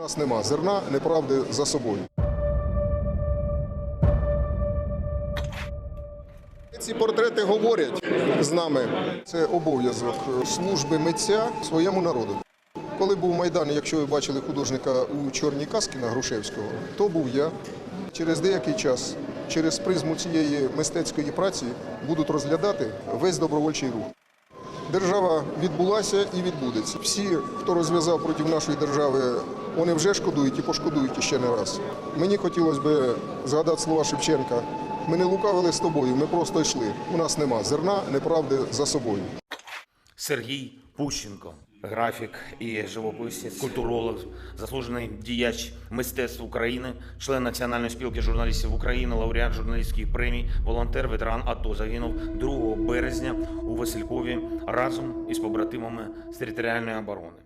Нас нема зерна неправди за собою. Ці портрети говорять з нами. Це обов'язок служби митця своєму народу. Коли був Майдан, якщо ви бачили художника у чорній каски на Грушевського, то був я. Через деякий час, через призму цієї мистецької праці, будуть розглядати весь добровольчий рух. Держава відбулася і відбудеться. Всі, хто розв'язав проти нашої держави, вони вже шкодують і пошкодують ще не раз. Мені хотілося б згадати слова Шевченка. Ми не лукавили з тобою, ми просто йшли. У нас нема зерна, неправди за собою. Сергій Пущенко, графік і живописець, культуролог, заслужений діяч мистецтв України, член Національної спілки журналістів України, лауреат журналістських премій, волонтер, ветеран АТО загинув 2 березня у Василькові разом із побратимами з територіальної оборони.